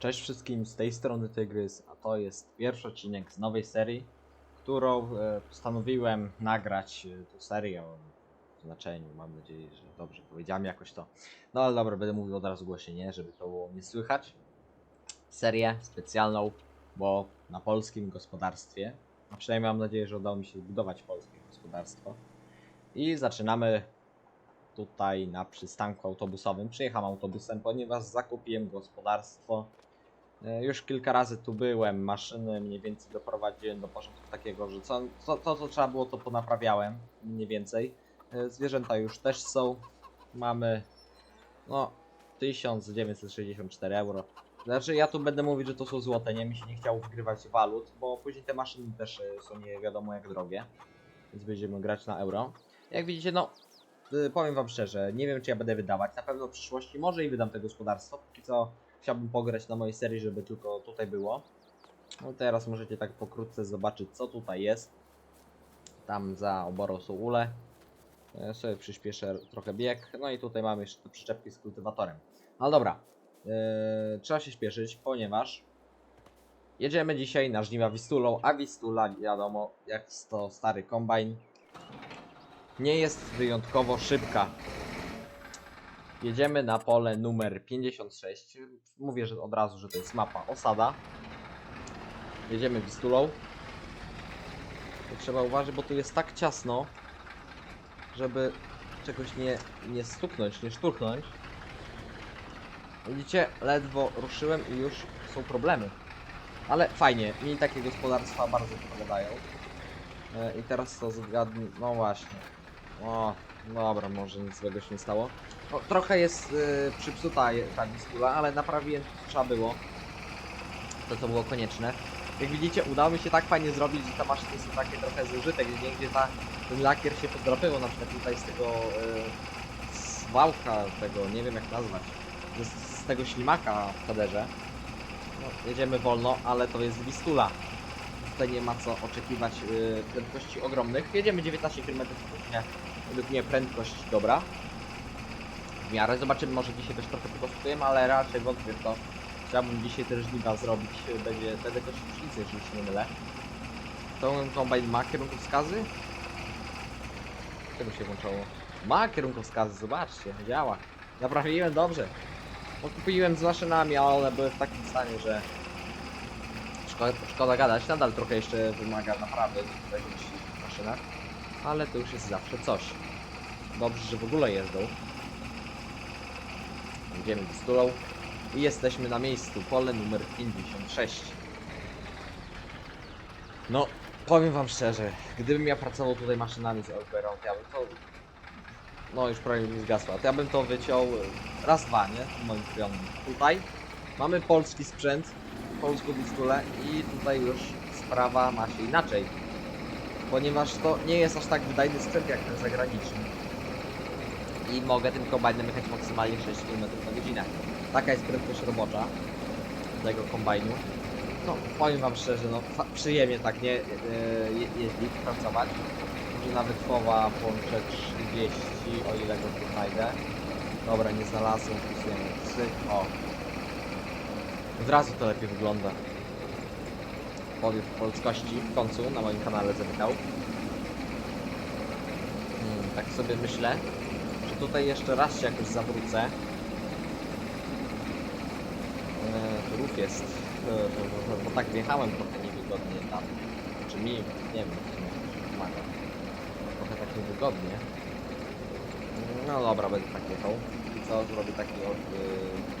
Cześć wszystkim, z tej strony Tygrys, a to jest pierwszy odcinek z nowej serii, którą e, postanowiłem nagrać e, tą serię w znaczeniu, mam nadzieję, że dobrze powiedziałem jakoś to. No ale dobra, będę mówił od razu głośniej, nie, żeby to było nie słychać. Serię specjalną, bo na polskim gospodarstwie, a przynajmniej mam nadzieję, że udało mi się zbudować polskie gospodarstwo. I zaczynamy tutaj na przystanku autobusowym. Przyjechałem autobusem, ponieważ zakupiłem gospodarstwo. E, Już kilka razy tu byłem, maszyny mniej więcej doprowadziłem do porządku takiego, że co, co, to co trzeba było to ponaprawiałem, mniej więcej. E, Zwierzęta już też są. Mamy no 1964 euro. Znaczy ja tu będę mówić, że to są złote, nie mi się nie chciało wygrywać walut, bo później te maszyny też e, są nie wiadomo jak drogie. Więc będziemy grać na euro. Jak widzicie, no powiem wam szczerze, nie wiem czy ja będę wydawać. Na pewno w przyszłości może i wydam to gospodarstwo. Póki co chciałbym pograć na mojej serii, żeby tylko tutaj było. No teraz możecie tak pokrótce zobaczyć co tutaj jest. Tam za oborą są ule. Ja sobie przyspieszę trochę bieg. No i tutaj mamy jeszcze te przyczepki z kultywatorem. No dobra. Yy, trzeba się śpieszyć, ponieważ jedziemy dzisiaj na żniwa Wistulą, a Wistula wiadomo jak to stary kombajn nie jest wyjątkowo szybka. Jedziemy na pole numer 56. Mówię że od razu, że to jest mapa osada. Jedziemy Wistulą. Trzeba uważać, bo tu jest tak ciasno, żeby czegoś nie, nie stuknąć, nie szturchnąć. Widzicie, ledwo ruszyłem i już są problemy. Ale fajnie, mi takie gospodarstwa bardzo odpowiadają. E, I teraz to zgadnij, no właśnie. O, dobra, może nic złego się nie stało. Trochę jest y, przypsuta ta biskula, ale naprawiłem to, co trzeba było. To, co było konieczne. Jak widzicie, udało mi się tak fajnie zrobić, że te maszyny są takie trochę zużyte, gdzie gdzie ta, ten lakier się podrapyło, na przykład tutaj z tego y, zwałka tego, nie wiem jak nazwać, z, z tego ślimaka w kaderze. No, jedziemy wolno, ale to jest Wistula. Tutaj nie ma co oczekiwać y, prędkości ogromnych. Jedziemy 19 km na godzinę. Według mnie prędkość dobra. Miarę zobaczymy, może dzisiaj też trochę pokosztujemy, ale raczej wątpię w to. Chciałbym dzisiaj też żniwa zrobić. Będzie, będę kosić pszenicę, jeżeli się nie mylę. To kombajn ma kierunkowskazy? Czego się włączało? Ma kierunkowskazy, zobaczcie, działa. Naprawiłem dobrze. Bo z maszynami, a one były w takim stanie, że szkoda, szkoda gadać. Nadal trochę jeszcze wymaga naprawy w maszynach, ale to już jest zawsze coś. Dobrze, że w ogóle jeżdżą. Do stulą i jesteśmy na miejscu. Pole numer 56. No, powiem wam szczerze, gdybym ja pracował tutaj maszynami z Elberą, to ja bym to... No, już prawie mi zgasła. To ja bym to wyciął e, raz, dwa, nie? Moim krionem. Tutaj mamy polski sprzęt, polską bistulę i tutaj już sprawa ma się inaczej. Ponieważ to nie jest aż tak wydajny sprzęt jak ten zagraniczny. I mogę tym kombajnem jechać maksymalnie 6 km na godzinę. Taka jest prędkość robocza tego kombajnu. No, powiem wam szczerze, no przyjemnie tak nie e, je, jeździć, pracować. Może nawet połowa połączę 30, o ile go tu znajdę. Dobra, nie znalazłem, wpisujemy 3, o. Od razu to lepiej wygląda. Powiew polskości w końcu na moim kanale zawitał. Hmm, tak sobie myślę, tutaj jeszcze raz się jakoś zawrócę. Eee, jest, e, bo, bo, tak wjechałem trochę niewygodnie tam. Czy mi, nie wiem, pomaga. Trochę tak niewygodnie. No dobra, będę tak jechał. I co, zrobię taki od... Yy...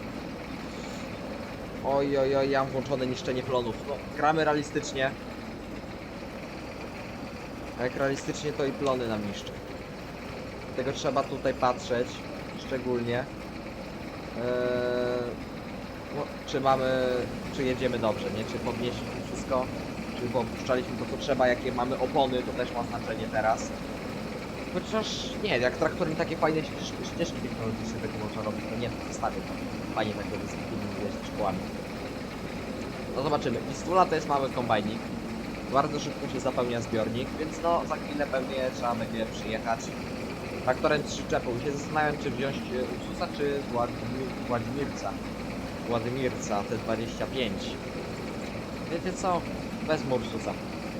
Oj, oj, oj, ja mam włączone niszczenie plonów. No, gramy realistycznie. Jak realistycznie, to i plony nam niszczy. Dlatego trzeba tutaj patrzeć, szczególnie. No, czy mamy, czy jedziemy dobrze, nie? Czy podnieśliśmy wszystko, czy popuszczaliśmy to, co trzeba, jakie mamy opony, to też ma znaczenie teraz. Chociaż nie, jak traktorem takie fajne ścieżki, ścieżki technologiczne takie można robić, to nie, zostawię to. Fajnie tak robić z szkołami. No zobaczymy. Pistula to jest mały kombajnik. Bardzo szybko się zapełnia zbiornik, więc no za chwilę pewnie trzeba będzie przyjechać traktorem z przyczepą. Się zastanawiam, czy wziąć e, Ursusa, czy Władimir, Władimirca. Władimirca T25. Wiecie co? Bez Mursusa.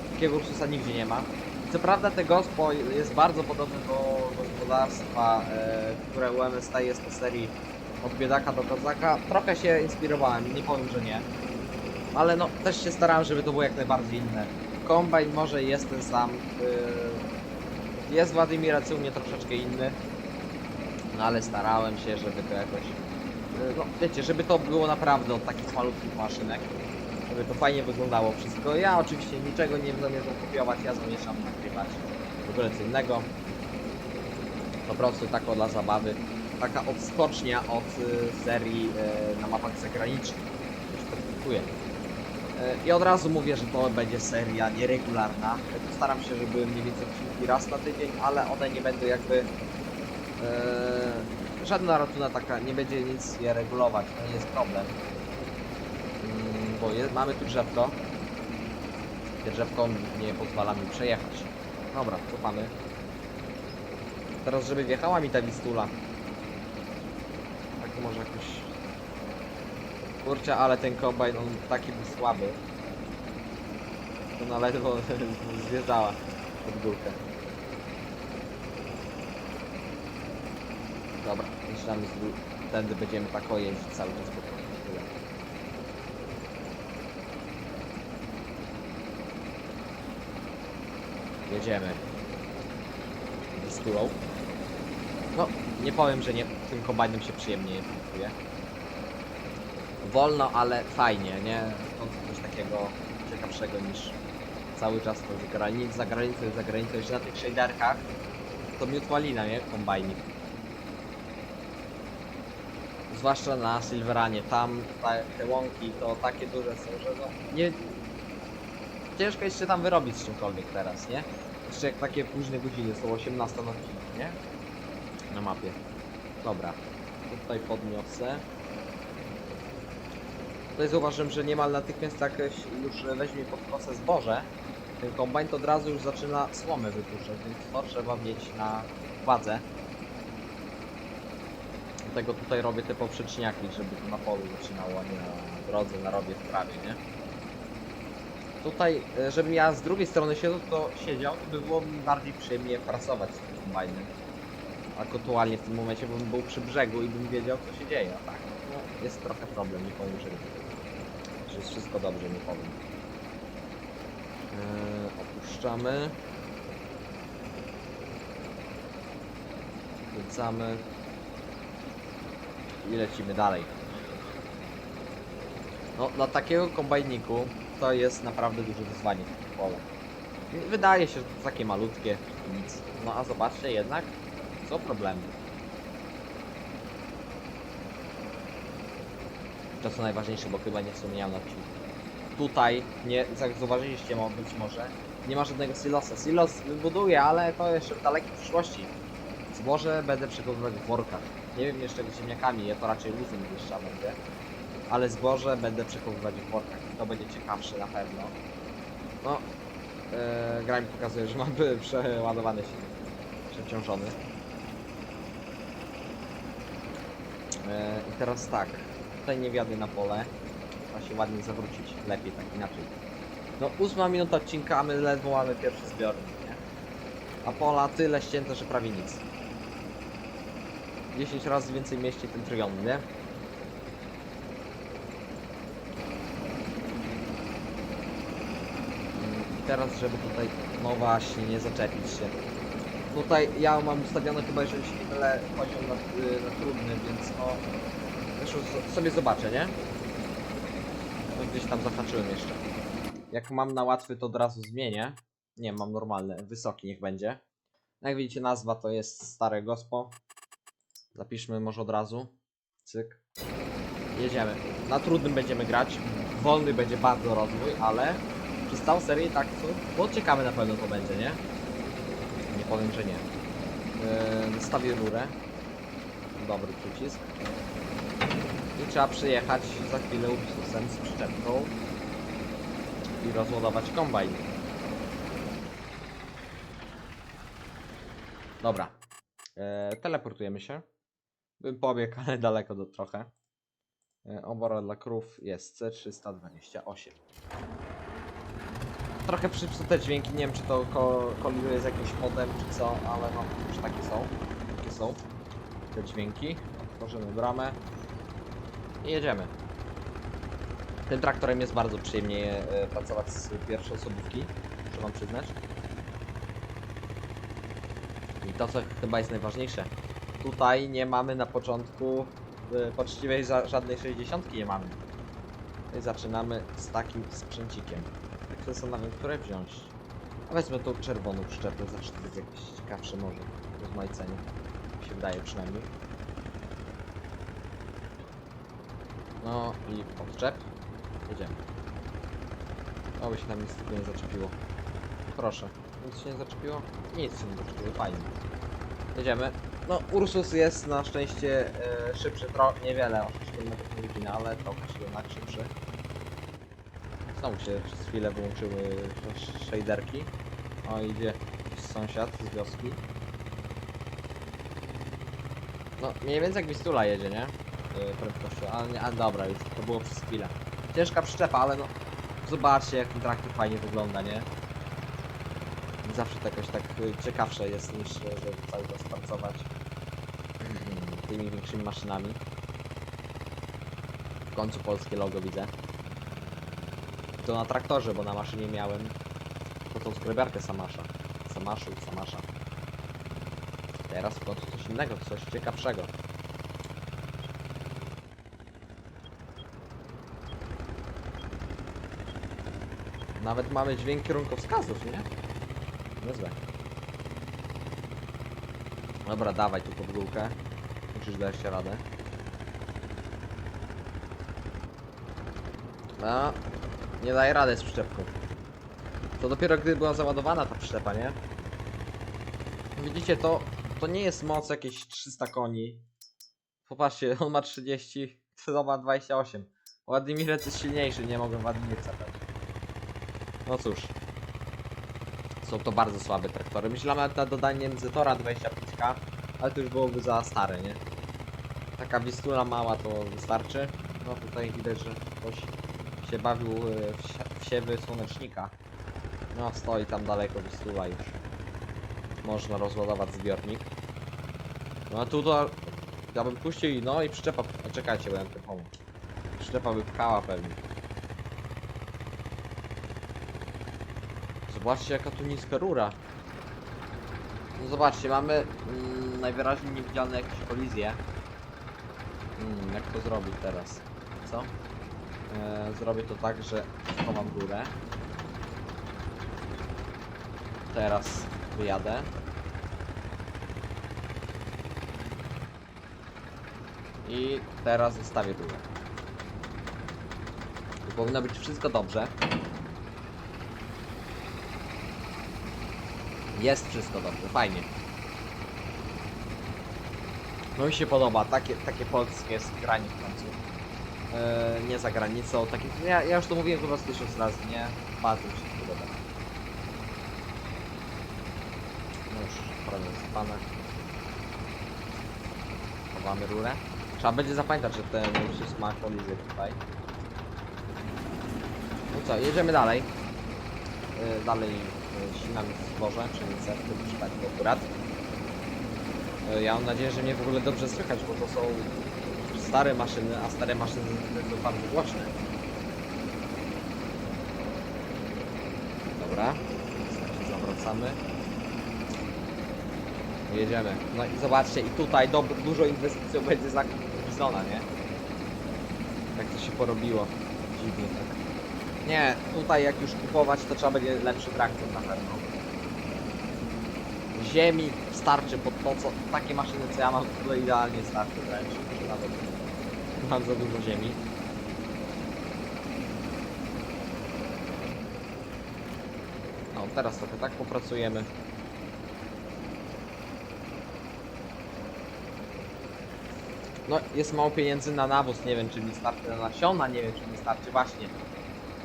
Takiego Ursusa nigdzie nie ma. Co prawda te gospo jest bardzo podobne do gospodarstwa, e, które u MST jest po serii od biedaka do kozaka. Trochę się inspirowałem, nie powiem, że nie. Ale no, też się starałem, żeby to było jak najbardziej inne. Kombajn może jest ten sam. Yy, jest Władimir u mnie troszeczkę inny. No ale starałem się, żeby to jakoś... Yy, no wiecie, żeby to było naprawdę od takich malutkich maszynek. Żeby to fajnie wyglądało wszystko. Ja oczywiście niczego nie zamierzam kopiować, ja zamierzam nagrywać w ogóle co innego. Po prostu tako dla zabawy. Taka odskocznia od y, serii y, na mapach zagranicznych. Już. Y, I od razu mówię, że to będzie seria nieregularna. Postaram się, żeby mniej więcej odcinki raz na tydzień, ale one nie będą jakby... y, żadna ratuna taka, nie będzie nic je regulować, to nie jest problem. Mm, bo je, mamy tu drzewko. Drzewko nie pozwala mi przejechać. Dobra, cofamy. Teraz, żeby wjechała mi ta wistula. Tak może jakoś... Kurczę, ale ten kombajn, on taki był słaby. To ona ledwo zjeżdżała pod górkę. Dobra, myślałem, że tędy będziemy tak jeździć cały czas po prostu. Jedziemy. Wistulą. No, nie powiem, że nie, tym kombajnem się przyjemnie jeździ. Wolno, ale fajnie, nie? To coś takiego ciekawszego niż cały czas to z za granicą, za granicą, jeszcze na tych shaderkach to miutwalina, nie? Kombajnik. Zwłaszcza na Silveranie, tam ta, te łąki to takie duże są, że no, nie... Ciężko jest się tam wyrobić z czymkolwiek teraz, nie? Jeszcze jak takie późne godziny, są 18 na nie? Na mapie. Dobra, tutaj podniosę. Tutaj zauważyłem, że niemal natychmiast jak już weźmie pod kosę zboże, ten kombajn to od razu już zaczyna słomę wypuszczać, więc to trzeba mieć na uwadze. Dlatego tutaj robię te poprzeczniaki, żeby to na polu zaczynało, a nie na drodze, na rowie w trawie, nie? Tutaj, e, żebym ja z drugiej strony siedział, to siedział, to by było mi bardziej przyjemnie pracować z tym kombajnem. Aktualnie w tym momencie bym był przy brzegu i bym wiedział co się dzieje, a tak. No, jest trochę problem, nie powiem, że, że jest wszystko dobrze, nie powiem. Eee, opuszczamy. Wracamy. I lecimy dalej. No, dla takiego kombajniku to jest naprawdę duże wyzwanie w pole. Wydaje się, że to takie malutkie, nic. No a zobaczcie jednak, są problemy. To co najważniejsze, bo chyba nie wspomniałem na odcinku. Tutaj, nie, jak zauważyliście być może, nie ma żadnego silosa. Silos wybuduję, ale to jeszcze w dalekiej przyszłości. Zboże będę przechowywać w workach. Nie wiem jeszcze z ziemniakami, je to raczej luzem jeszcze będzie. Ale zboże będę przechowywać w workach. To będzie ciekawsze na pewno. No, yy, gra mi pokazuje, że mam przeładowany silnik. Przeciążony. E, I teraz tak, tutaj nie wjadę na pole. Trzeba się ładnie zawrócić, lepiej tak inaczej. No ósma minuta odcinka, a my ledwo mamy pierwszy zbiornik, nie? A pola tyle ścięte, że prawie nic. 10 razy więcej mieści ten trygon, nie? Mm, I teraz, żeby tutaj, no właśnie, nie zaczepić się. Tutaj ja mam ustawione chyba, jeżeli się nie mylę, poziom na, y, na trudny, więc no... Zresztą so- sobie zobaczę, nie? To gdzieś tam zahaczyłem jeszcze. Jak mam na łatwy, to od razu zmienię. Nie, mam normalny, wysoki niech będzie. Jak widzicie, nazwa to jest Stare Gospo. Zapiszmy może od razu. Cyk. Jedziemy. Na trudnym będziemy grać. Wolny będzie bardzo rozwój, ale przez całą serię tak to, bo ciekawe na pewno to będzie, nie? Nie powiem, że nie. Yy, Zostawię rurę. Dobry przycisk. Trzeba przyjechać za chwilę Ursusem z przyczepką i rozładować kombajn. Dobra. E, teleportujemy się. Bym pobiegł, ale daleko do trochę. E, Obora dla krów jest C328. Trochę przypsute dźwięki, nie wiem czy to ko koliduje z jakimś modem czy co, ale no już takie są. Takie są te dźwięki. Otworzymy bramę i jedziemy. Tym traktorem jest bardzo przyjemnie e, pracować z pierwszej osobówki, muszę wam przyznać. I to co chyba jest najważniejsze, tutaj nie mamy na początku poczciwej ża żadnej 60 nie mamy. I zaczynamy z takim sprzęcikiem. Tak się zastanawiam, które wziąć. A wezmę tą czerwoną przyczepę, zawsze to jest jakieś ciekawsze może. Rozmaicenie. Mi się wydaje przynajmniej. No i odczep. Jedziemy. Oby się tam nic tylko nie zaczepiło. Proszę. Nic się nie zaczepiło? Nic się nie zaczepiło, fajnie. Jedziemy. No, Ursus jest na szczęście e, szybszy, tro niewiele, o 6 km na godzinę, ale trochę się jednak szybszy. Znowu się przez chwilę wyłączyły sh- shaderki. O, idzie sąsiad z wioski. No, mniej więcej jak Wistula jedzie, nie? Yy, prędkością, ale nie, a dobra, już to było przez chwilę. Ciężka przyczepa, ale no, zobaczcie jak ten traktor fajnie wygląda, nie? Zawsze to jakoś tak y, ciekawsze jest niż, e, żeby cały czas pracować tymi większymi maszynami. W końcu polskie logo widzę. To na traktorze, bo na maszynie miałem to tą sklepiarkę Samasza. Samaszu, Samasza. Teraz w końcu coś innego, coś ciekawszego. Nawet mamy dźwięk kierunkowskazów, nie? Niezłe. Dobra, dawaj tu pod górkę. Musisz dać radę. No, nie daje rady z przyczepką. To dopiero gdy była załadowana ta przyczepa, nie? Widzicie, to, to nie jest moc jakieś 300 koni. Popatrzcie, on ma 30, to ma 28. Władimirec jest silniejszy, nie mogę Władimirca dać. No cóż. Są to bardzo słabe traktory. Myślałem nad dodaniem Zetora 25k, ale to już byłoby za stare, nie? Taka Wistula mała to wystarczy. No tutaj widać, że ktoś się bawił e, w sie- w siewy słonecznika. No stoi tam daleko Wistula już. Można rozładować zbiornik. No a tu to... Ja bym puścił i no i przyczepa... Czekajcie, bo ja mam pomóc. Przyczepa by pchała pewnie. Zobaczcie jaka tu niska rura. No zobaczcie, mamy mm, najwyraźniej niewidzialne jakieś kolizje. Mm, jak to zrobić teraz? Co? E, zrobię to tak, że schowam górę. Teraz wyjadę. I teraz zostawię górę. Tu powinno być wszystko dobrze. Jest wszystko dobrze, fajnie. No mi się podoba, takie, takie polskie skranie w końcu. Eee, nie za granicą, takie, ja, ja już to mówiłem chyba z tysiąc razy, nie? Bardzo mi się podoba. No już, prawie zaspane. Chowamy rurę. Trzeba będzie zapamiętać, że ten już ma kolizję tutaj. No co, jedziemy dalej. Yy, dalej yy, ścinamy zboże, pszenicę w tym przypadku akurat. Yy, ja mam nadzieję, że mnie w ogóle dobrze słychać, bo to są stare maszyny, a stare maszyny są bardzo głośne. Dobra, się zawracamy. Jedziemy. No i zobaczcie, i tutaj dużo inwestycją będzie za Bizona, nie? Jak to się porobiło. Dziwnie tak. Nie, tutaj jak już kupować, to trzeba będzie lepszy traktor na pewno. Ziemi starczy pod to, co takie maszyny co ja mam, to idealnie starczy wręcz. Nawet mam za dużo ziemi. No, teraz trochę tak popracujemy. No, jest mało pieniędzy na nawóz, nie wiem czy mi starczy na nasiona, nie wiem czy mi starczy właśnie.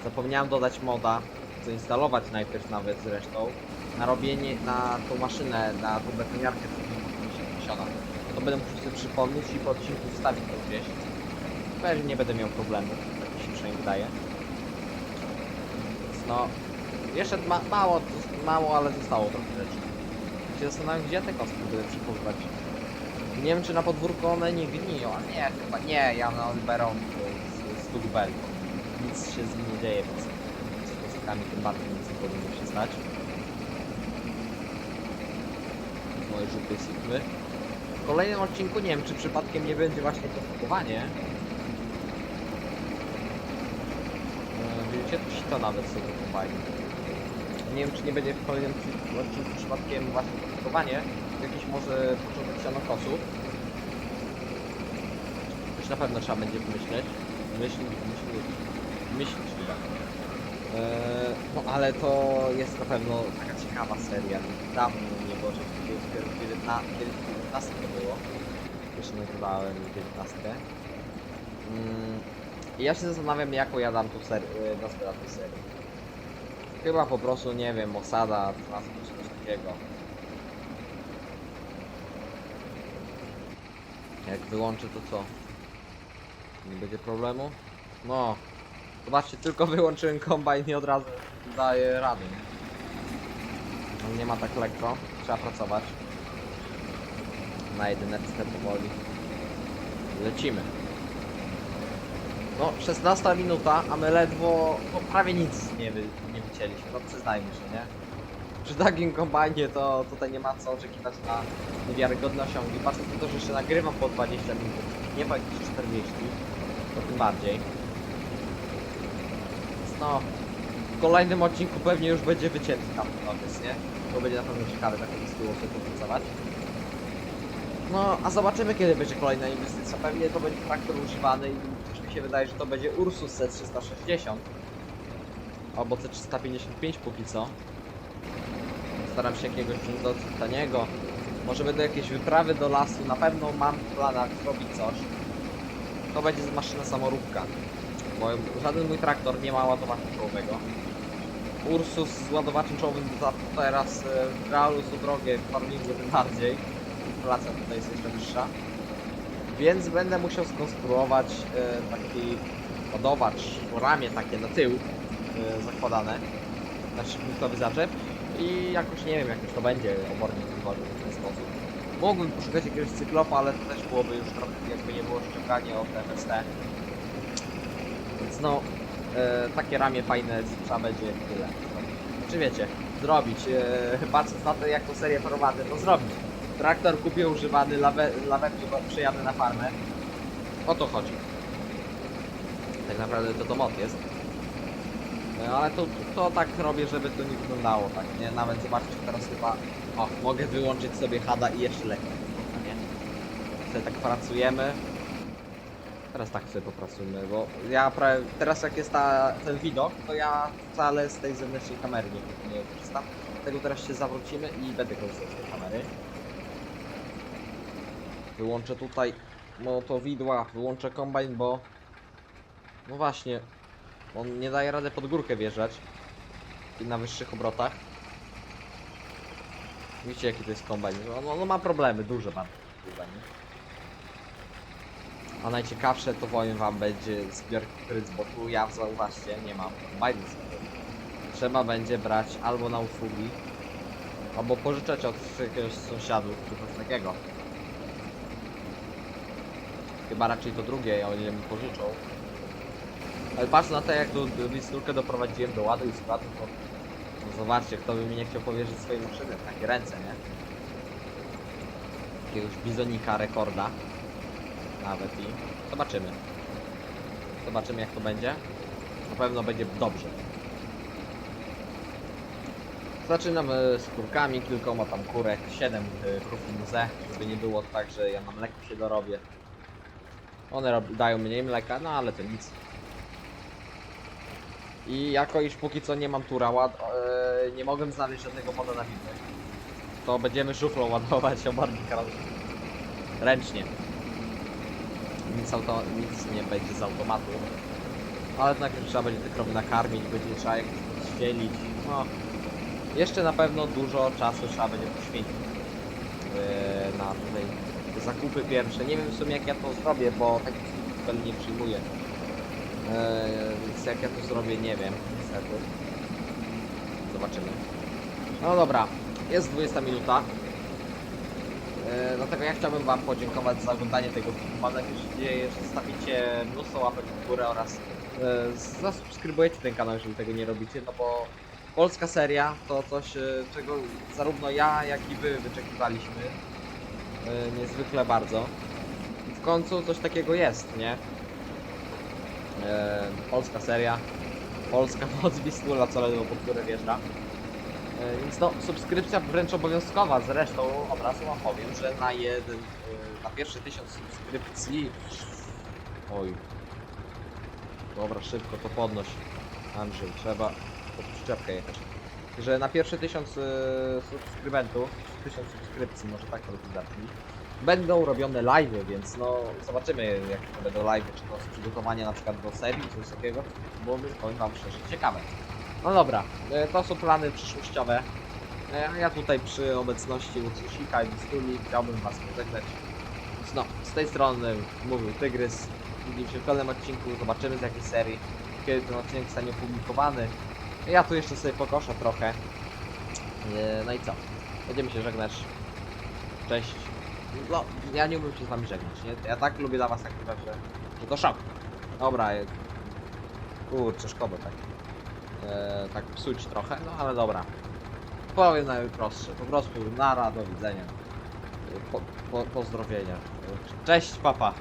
Zapomniałem dodać moda, zainstalować najpierw nawet zresztą, na robienie, na tą maszynę, na tą betoniarkę, co mi. To będę musiał sobie przypomnieć i po odcinku wstawić to gdzieś. pewnie nie będę miał problemu, tak mi się przynajmniej wydaje. Więc no, jeszcze ma, mało, mało, ale zostało trochę rzeczy. Się zastanawiam, gdzie te kostki będę przechowywać. Nie wiem, czy na podwórku one nie gniją, a nie, chyba nie, ja na Oliverą z, z. Nic się z nim nie dzieje, tym bardziej nic nie powinno się stać. Moje żółte sigmy. W kolejnym odcinku nie wiem, czy przypadkiem nie będzie właśnie to pakowanie. E, Wiecie, to to nawet sobie fajnie. Nie wiem, czy nie będzie w kolejnym odcinku przypadkiem właśnie to pakowanie. Jakiś może początek sianokosów. Już na pewno trzeba będzie pomyśleć. Myśleć, myśleć, myśleć chyba. Eee, no ale to jest na pewno taka ciekawa seria. Dawno nie było, że dopiero 19, 19 to było. Jeszcze nagrywałem 19. Mm, I ja się zastanawiam, jaką ja dam tu ser- y, nazwę na tej serii. Chyba po prostu, nie wiem, osada, transport, czy coś takiego. Jak wyłączę to co? Nie będzie problemu? No. Zobaczcie, tylko wyłączyłem kombajn i od razu daje radę. No, nie ma tak lekko. Trzeba pracować. Na jedyneczce powoli. Lecimy. No, 16 minuta, a my ledwo, no, prawie nic nie, wy, nie wycięliśmy, no przyznajmy się, nie? Przy takim kombajnie to tutaj nie ma co oczekiwać na niewiarygodne osiągi. Patrząc na to, że jeszcze nagrywam po 20 minut, nie po jakieś 40, to tym bardziej. No, w kolejnym odcinku pewnie już będzie wycięty tam? To będzie na pewno ciekawe tak z tyłu sobie popracować. No, a zobaczymy kiedy będzie kolejna inwestycja. Pewnie to będzie traktor używany i też mi się wydaje, że to będzie Ursus C360 albo C355 póki co. Staram się jakiegoś dosyć taniego. Może będą jakieś wyprawy do lasu. Na pewno mam w planach zrobić coś. To będzie maszyna samoróbka. Bo żaden mój traktor nie ma ładowacza czołowego. Ursus z ładowaczem czołowym za teraz e, w realu są drogie, w farmingu tym bardziej. Inflacja tutaj jest jeszcze wyższa. Więc będę musiał skonstruować e, taki ładowacz, ramię takie na tył e, zakładane na szybkowy zaczep i jakoś nie wiem, jakoś to będzie obornik wywoził w ten sposób. Mógłbym poszukać jakiegoś cyklopa, ale to też byłoby już trochę jakby nie było ściąganie od MST. No, e, takie ramię fajne trzeba będzie tyle. Czy wiecie, zrobić, e, patrząc na to jak tą serię prowadzę, to zrobić. Traktor kupię używany, lawę, lawetki przyjadę na farmę. O to chodzi. Tak naprawdę to mod jest. No, ale to, to tak robię, żeby to nie wyglądało tak, nie? Nawet zobaczcie teraz chyba... O, mogę wyłączyć sobie hada i jeszcze lepiej. Nie? Sobie tak pracujemy. Teraz tak sobie popracujmy, bo ja prawie... Teraz jak jest ta, ten widok, to ja wcale z tej zewnętrznej kamery nie, nie korzystam. Dlatego teraz się zawrócimy i będę korzystał z tej kamery. Wyłączę tutaj no to widła, wyłączę kombajn, bo... No właśnie, on nie daje rady pod górkę wjeżdżać. I na wyższych obrotach. Widzicie jaki to jest kombajn. No, no, no ma problemy, duże bardzo problemy. A najciekawsze to powiem wam będzie zbiorki kryc, bo tu ja zauważcie, nie mam kombajnu. Trzeba będzie brać albo na usługi, albo pożyczać od jakiegoś sąsiadów, czy coś takiego. Chyba raczej to drugie, oni mi pożyczą. Ale patrz na to, jak tu wistulkę doprowadziłem do ładu i składu, to no zobaczcie, kto by mi nie chciał powierzyć swojej maszyny w takie ręce, nie? Jakiegoś bizonika rekorda. Nawet i zobaczymy. Zobaczymy jak to będzie. Na pewno będzie dobrze. Zaczynam e, z kurkami, kilkoma tam kurek, 7 krów muze, żeby nie było tak, że ja na mleku się dorobię. One dają mniej mleka, no ale to nic. I jako iż póki co nie mam tura, ład, e, nie mogłem znaleźć żadnego moda na widzę. To będziemy szuflą ładować obornik ręcznie. Ręcznie. Nic, auto, nic nie będzie z automatu. Ale najpierw trzeba będzie te krowy nakarmić, będzie trzeba jakieś ścielić. No. Jeszcze na pewno dużo czasu trzeba będzie poświęcić e, na tutaj zakupy pierwsze. Nie wiem w sumie jak ja to zrobię, bo tak apel nie przyjmuję. Eee, więc jak ja to zrobię, nie wiem. Zobaczymy. No dobra, jest 20 minuta. E, dlatego ja chciałbym Wam podziękować za oglądanie tego filmu. Mam nadzieję, że zostawicie mnóstwo łapek w górę oraz e, zasubskrybujecie ten kanał, jeżeli tego nie robicie, no bo polska seria to coś, e, czego zarówno ja, jak i Wy wyczekiwaliśmy niezwykle bardzo. I w końcu coś takiego jest, nie? Polska seria, polska moc Wistula, co ledwo po które wjeżdża. E, Więc no, subskrypcja wręcz obowiązkowa. Zresztą od razu wam powiem, że na jeden, e, na pierwszy tysiąc subskrypcji. Oj. Dobra, szybko to podnoś. Andrzej, trzeba pod przyczepkę jechać. Że na pierwszy tysiąc e, subskrybentów, tysiąc subskrypcji, może tak to zacznij, będą robione live'y, więc no zobaczymy jak to będą live'y, czy to z przygotowania na przykład do serii, czy coś takiego, bo powiem wam szczerze, ciekawe. No dobra, e, to są plany przyszłościowe. E, A ja tutaj przy obecności Ursusika i Bistuli chciałbym Was pożegnać. No, z tej strony mówił Tygrys. Widzimy się w kolejnym odcinku, zobaczymy z jakiej serii, kiedy ten odcinek zostanie opublikowany. Ja tu jeszcze sobie pokoszę trochę. E, No i co? Będziemy się żegnać. Cześć. No, ja nie umiem się z Wami żegnać, nie? Ja tak lubię dla Was nagrywać, że, że to szok. Dobra, e, kurczę, szkoda tak e, tak psuć trochę, no ale dobra. Powiem najprostsze, po prostu nara, do widzenia. E, Po, po, pozdrowienia. E, Cześć, papa.